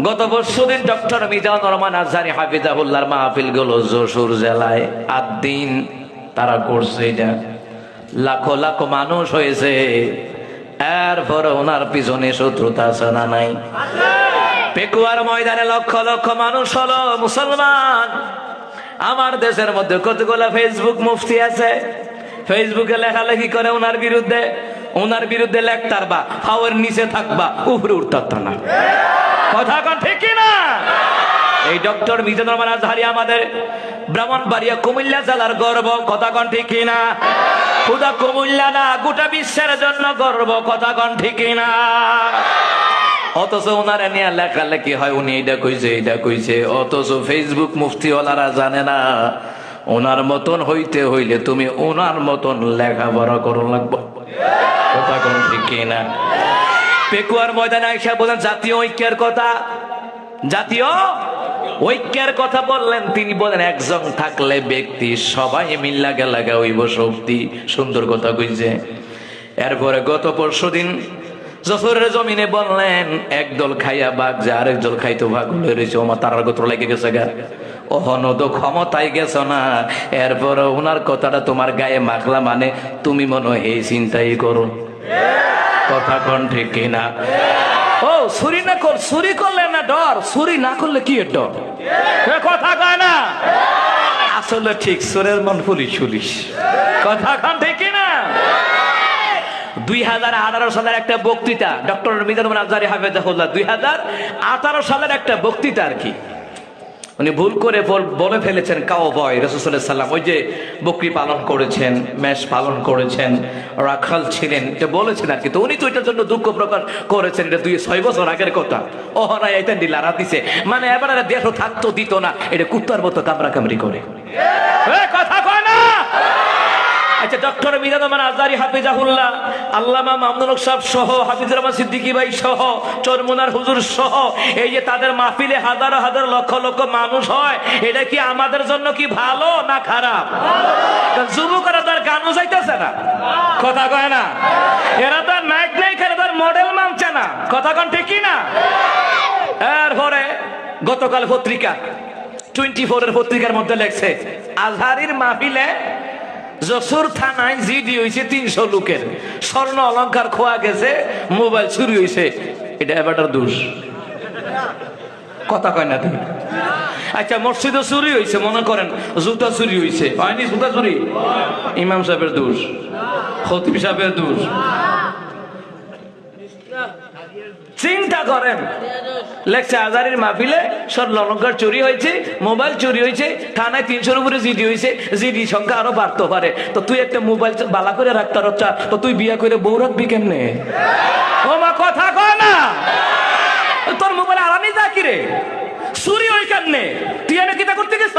গত পরশু দিন ডক্টর মিজানুর রহমান আজহারি হাফিজাহুল্লাহর মাহফিলগুলো যশোর জেলায়। আট দিন তারা করছে এটা। লাখো লাখো মানুষ হয়েছে। এরপরে ওনার পিছনে শত্রুতা না নাই? পেকুয়ার ময়দানে লক্ষ লক্ষ মানুষ হলো মুসলমান। আমার দেশের মধ্যে কতগুলো ফেসবুক মুফতি আছে? ফেসবুকে লেখালেখি করে ওনার বিরুদ্ধে। ওনার বিরুদ্ধে লেখতার বা হাওয়ার নিচে থাকবা, উপরে উঠতার না। কথা কন ঠিক না। এই ডক্টর মিজানুর রহমান আজহারি আমাদের ব্রাহ্মণবাড়িয়া কুমিল্লা জেলার গর্ব কথা কন ঠিক না। খুদা কুমিল্লা না, গোটা বিশ্বের জন্য গর্ব কথা কন ঠিক না। অথচ ওনারা নিয়ে লেখালেখি হয়, উনি এটা কইছে এটা কইছে। অথচ ফেসবুক মুফতিওয়ালারা জানে না, ওনার মতন হইতে হইলে তুমি ওনার মতন লেখাপড়া করুন লাগবো। কথা কোন ঠিক না। পেকুয়ার ময়দানে আইসা বলেন, জাতীয় ঐক্যের কথা। জাতীয় ঐক্যের কথা বললেন, তিনি বলেন, একজন থাকলে ব্যক্তি সবাই মিল্লা গেলাগা হইব শক্তি। সুন্দর কথা কইছে। এরপরে গত পরশু দিন জফরের জমিনে বললেন, একদল খাইয়া বাঘ যে আরেক দল খাইতো ভাগ রয়েছে ওমা তারার গোত্র লেগে গেছে গা। ওহন তো ক্ষমতায় গেছ না। এরপর ওনার কথাটা তোমার গায়ে মাখলা মানে তুমি মনে হয় এই চিন্তাই করো। কথা কন ঠিক কিনা? ও, চুরি না কর, চুরি করলে না ডর, চুরি না করলে কি ডর? কথা কয় না? আসলে ঠিক সুরের মন পুলিশ পুলিশ কথা কন ঠিক কিনা? দুই হাজার আঠারো সালের একটা বক্তৃতা, ডক্টর মিজানুর আজহারি হাফেজাহুল্লাহ, দুই হাজার আঠারো সালের একটা বক্তৃতা আর কি। উনি ভুল করে বলে ফেলেছেন, কাও বয় রসুল্লাহ সাল্লাম ওই যে বকরি পালন করেছেন মেষ পালন করেছেন, রাখাল ছিলেন, এটা বলেছেন আর কি। তো উনি তো এটার জন্য দুঃখ প্রকাশ করেছেন, এটা দুই ছয় বছর আগের কথা। ওহরা এটা ডিলারা দিছে। মানে এবার দেশও থাকতো, দিত না। এটা কুত্তার মতো কামড়া কামড়ি করে কথা আচ্ছা ডক্টর মিজাদ রহমান আজারি হাফিজাহুল্লাহ, আল্লামা মামনুল হক সাহেব সহ, হাফিজুর রহমান সিদ্দিকী ভাই সহ, চরমুনার হুজুর সহ, এই যে তাদের মাহফিলে হাজার হাজার লক্ষ লক্ষ মানুষ হয়, এটা কি আমাদের জন্য কি ভালো না খারাপ? যুবকরা তার গানও যাইতেছে না। কথা কয় না? এরা তো আর নায়ক নায়িক এরা তো আর মডেল মানছে না। কথা কন ঠিকই না? এরপরে গতকাল পত্রিকা টোয়েন্টি ফোরের পত্রিকার মধ্যে লেখছে, আজহারির মাহফিলে যশোর থানায় জিডি হয়েছে তিনশো লোকের। স্বর্ণ অলঙ্কার খোয়া গেছে, মোবাইল চুরি হয়েছে এটা এবারটার দোষ। কথা কয় না তুমি। আচ্ছা মসজিদে চুরি হয়েছে মনে করেন জুতা চুরি হয়েছে হয়নি জুতা চুরি? ইমাম সাহেবের দোষ। খতিব সাহেবের দোষ। চিন্তা করেন। লেখছে, আজারির মাহফিলে অলঙ্কার চুরি হয়েছে, মোবাইল চুরি হয়েছে, থানায় তিনশোর উপরে জিডি হয়েছে, জিডি সংখ্যা আরও বাড়তে পারে। তো তুই একটা মোবাইল বালা করে রাখতে রচ্ছা তো তুই বিয়া করে বউ রাখবি কেমনে? ও মা, কথা কয় না। তোর মোবাইল আরামে যা কি রে চুরি হই কেমনে? তুই এনে কিতা করতে গেছ?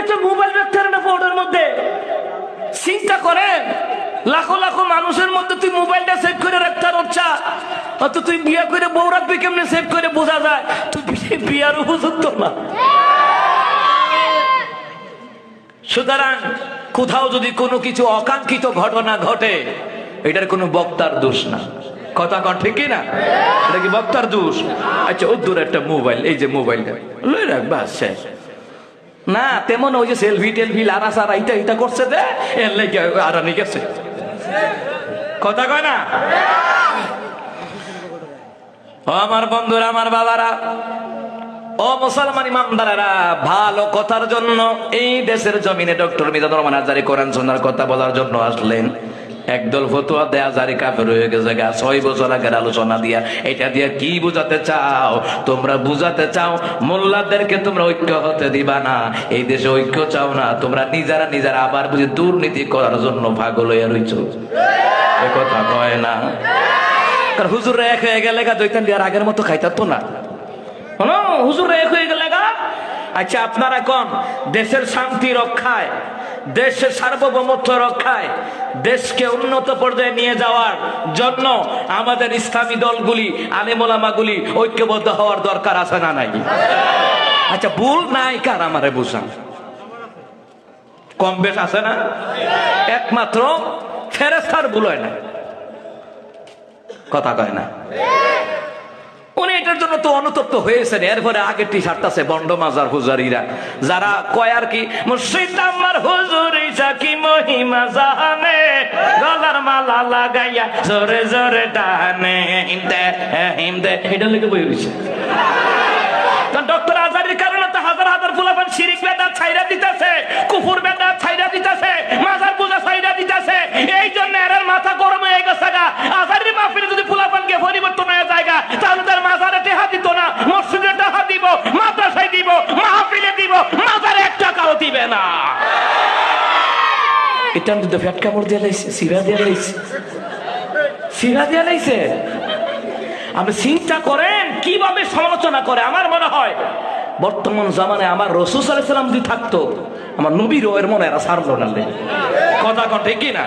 একটা মোবাইল রাখতে না ফোনের মধ্যে? চিন্তা করেন, লাখো লাখো মানুষের মধ্যে তুই মোবাইলটা সেভ করে রাখতে পারছা। তো তুই বিয়া করে বউ রাখবি কেমনে সেভ করে বোঝা যায়? তুই বিয়ার উপযুক্ত না। সুতরাং কোথাও যদি কোনো কিছু অকাঙ্ক্ষিত ঘটনা ঘটে, এটার কোনো বক্তার দোষ না। কথা কন ঠিক না? এটা কি বক্তার দোষ? আচ্ছা ও দূর একটা মোবাইল, এই যে মোবাইলটা। লই রাখ, বাস, শেষ। না, তেমন ওই যে সেলফি টেলফি লারা সারা ইটা ইটা করছে দে এর লেগে আরানি গেছে। কথা কয় না? ও আমার বন্ধুরা, আমার বাবারা, ও মুসলমান ইমানদারেরা, ভালো কথার জন্য এই দেশের জমিনে ডক্টর মিজানুর রহমান আজারি কোরআন শোনার কথা বলার জন্য আসলেন। একদল ফতুয়া দেয়া জারি কাফের হয়ে গেছে গা। ছয় বছর আগের আলোচনা দিয়া এটা দিয়া কি বুঝাতে চাও? তোমরা বুঝাতে চাও, মোল্লাদেরকে তোমরা ঐক্য হতে দিবা না। এই দেশে ঐক্য চাও না। তোমরা নিজেরা নিজেরা আবার বুঝি দুর্নীতি করার জন্য ভাগল হইয়া রইছ। কথা কয় না। কারণ হুজুর এক হয়ে গেলে গা দৈতান দিয়ার আগের মতো খাইতাতো না। হুজুর এক হয়ে গেলে গা। আচ্ছা আপনারা কোন? দেশের শান্তি রক্ষায় দেশের সার্বভৌমত্ব রক্ষায় দেশকে উন্নত পর্যায়ে নিয়ে যাওয়ার জন্য আমাদের ইসলামী দলগুলি, আলেমোলামাগুলি ঐক্যবদ্ধ হওয়ার দরকার আছে না নাই? আচ্ছা ভুল নাই কার আমারে বুঝান? কম বেশ আছে না? একমাত্র ফেরেস্তার ভুল হয় না। কথা কয় না? এটার জন্য তো অনুতপ্ত হয়েছেন। এরপরে আগের টি শার্ট আছে বন্ড মাজার হুজারিরা। যারা কয় আর কি হুজুরি মহিমা জানে গলার মালা লাগাইয়া জোরে জোরে টানে এটা লিখে বই রয়েছে ডক্টর আজারির কারণে তো হাজার হাজার শিরিক বেদা ছাইরা দিতেছে কুকুর বেদা ছাইরা দিতেছে, মাজার পূজা ছাইরা দিতেছে। এই জন্য এর মাথা গরম হয়ে গেছে আজারির যদি ফুলাফানকে পরিবর্তন হয়ে জায়গা তাহলে তার মাজারে টেহা দিত না মসজিদে টাকা দিব মাদ্রাসায় দিব মাহফিলে দিব মাজারে এক টাকাও দিবে না আমি তো ফ্যাট কামড় দিয়ে লাইছে, সিরা দিয়ে লাইছে। সিরা দিয়ে লাইছে? আপনি চিন্তা করেন, কীভাবে সমালোচনা করে? আমার মনে হয়, বর্তমান জামানে আমার রসুল সাল্লাম যদি থাকতো, আমার নবীর এর মনে এরা সারলো না। কথা কন কি না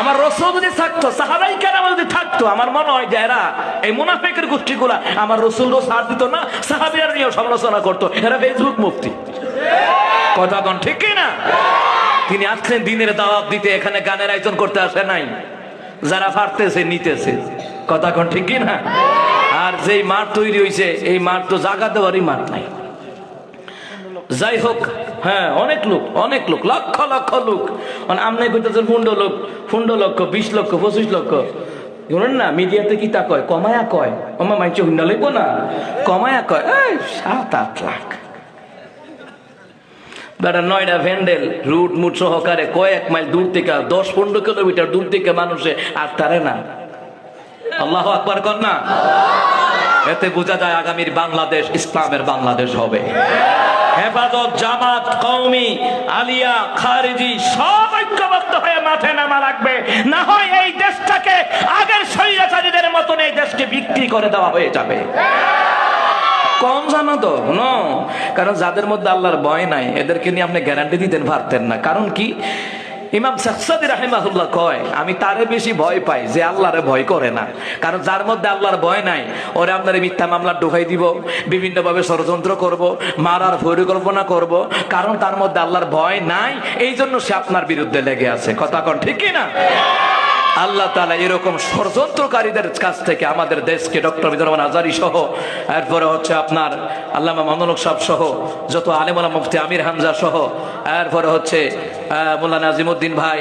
আমার রসুল যদি থাকতো, সাহাবাই কেন যদি থাকতো, আমার মনে হয় যে এরা, এই মুনাফেকের গোষ্ঠীগুলা আমার রসুলও সার দিত না সাহাবিরা নিয়েও সমালোচনা করতো। এরা ফেসবুক মুক্তি কথা কন, ঠিক না তিনি আসছেন দিনের দাওয়াত দিতে, এখানে গানের আয়োজন করতে আসে নাই। যারা পারতেছে, নিতেছে। কথা কোন ঠিক না আর যেই মাঠ তৈরি হয়েছে এই মাঠ তো জাগা দেওয়ারই মাঠ নাই। যাই হোক হ্যাঁ অনেক লোক অনেক লোক, লক্ষ লক্ষ লোক। মানে আমনে কইতেছেন লোক ফুন্ড লক্ষ, বিশ লক্ষ, পঁচিশ লক্ষ। শুনুন না, মিডিয়াতে কি তা কয়? কমায়া কয়? আমার মাইছে হুন্ডা লইব না? কমায়া কয় সাত, আট লাখ। বেটা নয়টা ভ্যান্ডেল রুট মুট সহকারে কয়েক মাইল দূর থেকে, দশ পনেরো কিলোমিটার দূর থেকে মানুষে আর তারে না। আল্লাহ আকবার কর না। এতে বোঝা যায় আগামীর বাংলাদেশ ইসলামের বাংলাদেশ হবে। হেফাজত, জামাত কৌমি আলিয়া, খারিজি সব ঐক্যবদ্ধ হয়ে মাঠে নামা লাগবে। না হয় এই দেশটাকে আগের স্বৈরাচারীদের মতন এই দেশকে বিক্রি করে দেওয়া হয়ে যাবে। কম জানো তো নো কারণ যাদের মধ্যে আল্লাহর ভয় নাই, এদেরকে নিয়ে আপনি গ্যারান্টি দিতেন পারতেন না। কারণ কি? ইমাম সাকসাদি রাহিমাহুল্লাহ কয়, আমি তারে বেশি ভয় পাই যে আল্লাহরে ভয় করে না। কারণ যার মধ্যে আল্লাহর ভয় নাই, ওরে আপনার মিথ্যা মামলা ঢুকাই দিব, বিভিন্নভাবে ষড়যন্ত্র করব, মারার পরিকল্পনা করব। কারণ তার মধ্যে আল্লাহর ভয় নাই এই জন্য সে আপনার বিরুদ্ধে লেগে আছে। কথা কন ঠিক কি না আল্লাহ তালা এরকম ষড়যন্ত্রকারীদের কাছ থেকে আমাদের দেশকে ডক্টর বিদ্যমান আজারি সহ, এরপরে হচ্ছে আপনার আল্লামা মামুনুক সাহ সহ, যত আলেমুল্লাহ মুফতি আমির হামজা সহ, এরপরে হচ্ছে মোল্লা নাজিমুদ্দিন ভাই